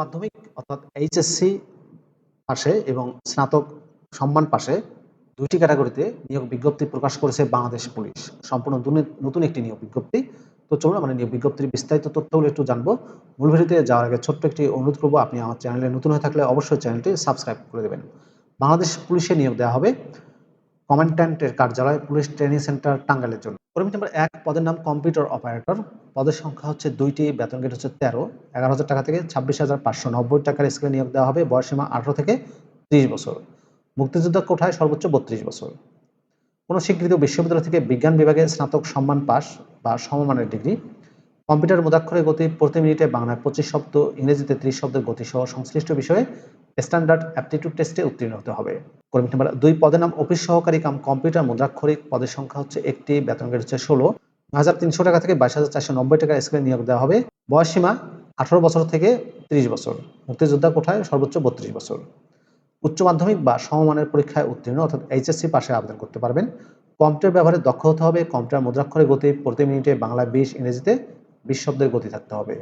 মাধ্যমিক, অর্থাৎ এইচএসসি পাশে এবং স্নাতক সম্মান পাশে দুইটি ক্যাটাগরিতে নিয়োগ বিজ্ঞপ্তি প্রকাশ করেছে বাংলাদেশ পুলিশ। সম্পূর্ণ নতুন একটি নিয়োগ বিজ্ঞপ্তি। তো চলুন আমরা নিয়োগ বিজ্ঞপ্তির বিস্তারিত তথ্যগুলো একটু জানব। মূল ভিডিওতে যাওয়ার আগে ছোট্ট একটি অনুরোধ করব, আপনি আমার চ্যানেলে নতুন হয়ে থাকলে অবশ্যই চ্যানেলটি সাবস্ক্রাইব করে দেবেন। বাংলাদেশ পুলিশে নিয়োগ দেওয়া হবে কমান্ড্যান্টের কার্যালয় পুলিশ ট্রেনিং সেন্টার টাঙ্গাইলের জন্য। কর্মী নাম্বার এক পদের নাম কম্পিউটার অপারেটর পদের সংখ্যা হচ্ছে দুইটি, বেতন গেট হচ্ছে তেরো। এগারো হাজার টাকা থেকে ছাব্বিশ হাজার পাঁচশো নব্বই টাকার স্কেলে নিয়োগ দেওয়া হবে। বয়সীমা আঠারো থেকে ত্রিশ বছর। মুক্তিযোদ্ধা কোঠায় সর্বোচ্চ বত্রিশ বছর। কোনো স্বীকৃত বিশ্ববিদ্যালয় থেকে বিজ্ঞান বিভাগে স্নাতক সম্মান পাস বা সমমানের ডিগ্রি। কম্পিউটার মুদাক্ষরের গতি প্রতি মিনিটে বাংলায় পঁচিশ শব্দ, ইংরেজিতে ত্রিশ শব্দের গতি সহ সংশ্লিষ্ট বিষয়ে স্ট্যান্ডার্ড অ্যাপটিটিউড টেস্টে উত্তীর্ণ হতে হবে। কর্মী নাম্বার দুই, পদের নাম অফিস সহকারী কাম কম্পিউটার মুদ্রাক্ষরিক। পদের সংখ্যা হচ্ছে একটি, বেতন গেট হচ্ছে ষোলো। হাজার তিনশো টাকা থেকে বাইশ হাজার চারশো নব্বই টাকা স্কেলে নিয়োগ দেওয়া হবে। বয়সীমা আঠারো বছর থেকে তিরিশ বছর। মুক্তিযোদ্ধা কোঠায় সর্বোচ্চ বত্রিশ বছর। উচ্চ মাধ্যমিক বা সমমানের পরীক্ষায় উত্তীর্ণ অর্থাৎ এইচএসসি পাশে আবেদন করতে পারবেন। কম্পিউটার ব্যবহারে দক্ষ হতে হবে। কম্পিউটার মুদ্রাক্ষরের গতি প্রতি মিনিটে বাংলা, বিশ, ইংরেজিতে বিশ শব্দের গতি থাকতে হবে।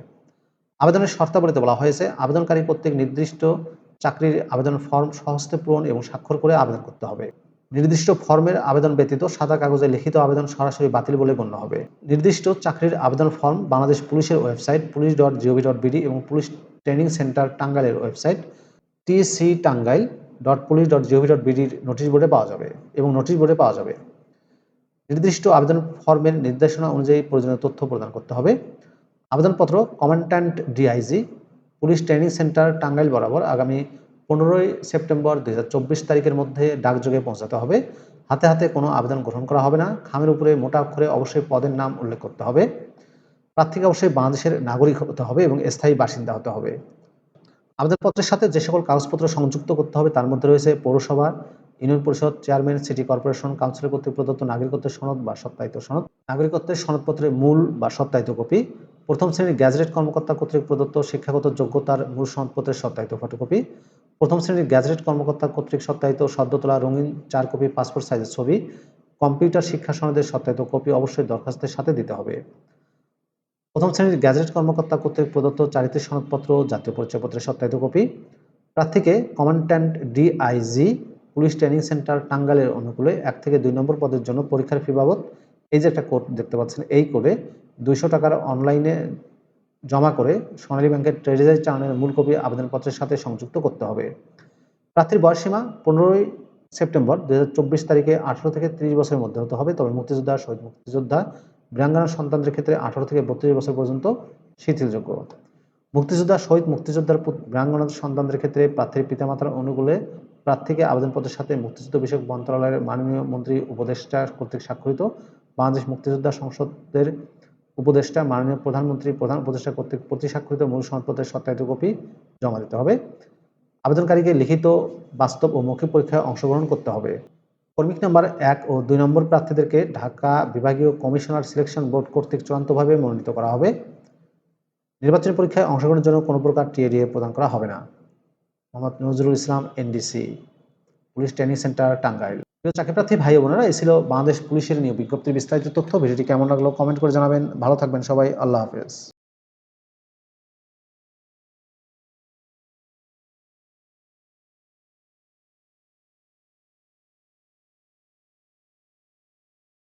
আবেদনের শর্তাবলীতে বলা হয়েছে, আবেদনকারী প্রত্যেক নির্দিষ্ট চাকরির আবেদন ফর্ম সহস্তে পূরণ এবং স্বাক্ষর করে আবেদন করতে হবে। নির্দিষ্ট ফর্মের আবেদন ব্যতীত সাদা কাগজে লিখিত আবেদন সরাসরি বাতিল বলে গণ্য হবে। নির্দিষ্ট চাকরির আবেদন ফর্ম বাংলাদেশ পুলিশের website police dot GOV dot BD এবং পুলিশ ট্রেনিং সেন্টার টাঙ্গাইলের website TC Tangail dot police dot GOV dot বিডির notice বোর্ডে পাওয়া যাবে এবং নোটিশ বোর্ডে পাওয়া যাবে। নির্দিষ্ট আবেদন ফর্মের নির্দেশনা অনুযায়ী প্রয়োজনীয় তথ্য প্রদান করতে হবে। আবেদনপত্র commandant DIG police training centre Tangail বরাবর আগামী পনেরোই সেপ্টেম্বর দুই হাজার চব্বিশ তারিখের মধ্যে ডাকযোগে পৌঁছাতে হবে। হাতে হাতে কোনো আবেদন গ্রহণ করা হবে না। খামের উপরে মোটা অক্ষরে অবশ্যই পদের নাম উল্লেখ করতে হবে। প্রার্থীকে অবশ্যই বাংলাদেশের নাগরিক হতে হবে এবং স্থায়ী বাসিন্দা হতে হবে। আবেদনপত্রের সাথে যে সকল কাগজপত্র সংযুক্ত করতে হবে তার মধ্যে রয়েছে পৌরসভা, ইউনিয়ন পরিষদ, চেয়ারম্যান, সিটি কর্পোরেশন, কাউন্সিলর কর্তৃক প্রদত্ত নাগরিকত্বের সনদ বা সত্যায়িত সনদ। নাগরিকত্বের সনদপত্রের মূল বা সত্যায়িত কপি। প্রথম শ্রেণির গ্যাজেটেড কর্মকর্তা কর্তৃক প্রদত্ত শিক্ষাগত যোগ্যতার মূল সনদপত্রের সত্যায়িত ফটোকপি। প্রথম শ্রেণির গ্যাজেটেড কর্মকর্তা কর্তৃক সত্যায়িত সদ্য তোলা রঙিন চার কপি পাসপোর্ট সাইজের ছবি, কম্পিউটার শিক্ষা সনদের সত্যায়িত কপি অবশ্যই দরখাস্তের সাথে দিতে হবে। প্রথম শ্রেণির গ্যাজেট কর্মকর্তা কর্তৃক প্রদত্ত চারিত্রিক সনদপত্র, জাতীয় পরিচয়পত্রের সত্যায়িত কপি। প্রার্থীকে commandant DIG, police training centre টাঙ্গালের অনুকূলে এক থেকে দুই নম্বর পদের জন্য পরীক্ষার ফি বাবদ, এই যে একটা কোড দেখতে পাচ্ছেন, এই কোডে দুইশো টাকার অনলাইনে জমা করে সোনালী ব্যাংকের ট্রেজারি চালানের মূল কপি আবেদনপত্রের সাথে সংযুক্ত করতে হবে। প্রার্থীর বয়সসীমা পনেরোই সেপ্টেম্বর দুই হাজার চব্বিশ তারিখে আঠারো থেকে ত্রিশ বছরের মধ্যে হতে হবে। তবে মুক্তিযোদ্ধা, শহীদ মুক্তিযোদ্ধা বীরাঙ্গনা সন্তানদের ক্ষেত্রে আঠারো থেকে বত্রিশ বছর পর্যন্ত শিথিলযোগ্য। মুক্তিযোদ্ধা, শহীদ মুক্তিযোদ্ধার পুত- বীরাঙ্গনা সন্তানদের ক্ষেত্রে প্রার্থীর পিতামাতার অনুকূলে প্রার্থীকে আবেদনপত্রের সাথে মুক্তিযুদ্ধ বিষয়ক মন্ত্রণালয়ের মাননীয় মন্ত্রী, উপদেষ্টা কর্তৃক স্বাক্ষরিত বাংলাদেশ মুক্তিযোদ্ধা সংসদের উপদেষ্টা, মাননীয় প্রধানমন্ত্রী, প্রধান উপদেষ্টা কর্তৃক প্রতি স্বাক্ষরিত মূল সনদপত্রের সত্যায়িত কপি জমা দিতে হবে। আবেদনকারীকে লিখিত, বাস্তব ও মৌখিক পরীক্ষায় অংশগ্রহণ করতে হবে। কর্মিক নম্বর এক ও দুই নম্বর প্রার্থীদেরকে ঢাকা বিভাগীয় কমিশনার সিলেকশন বোর্ড কর্তৃক চূড়ান্তভাবে মনোনীত করা হবে। নির্বাচনী পরীক্ষায় অংশগ্রহণের জন্য কোনো প্রকার টিএডিএ প্রদান করা হবে না। Mohammad Nazrul Islam, NDC, police training centre, Tangail. চাকরিপ্রার্থী ভাই বোনেরা, এই ছিল বাংলাদেশ পুলিশের নিয়োগ বিজ্ঞপ্তির বিস্তারিত তথ্য। ভিডিওটি কেমন লাগল কমেন্ট করে জানাবেন। ভালো থাকবেন সবাই। আল্লাহ হাফেজ।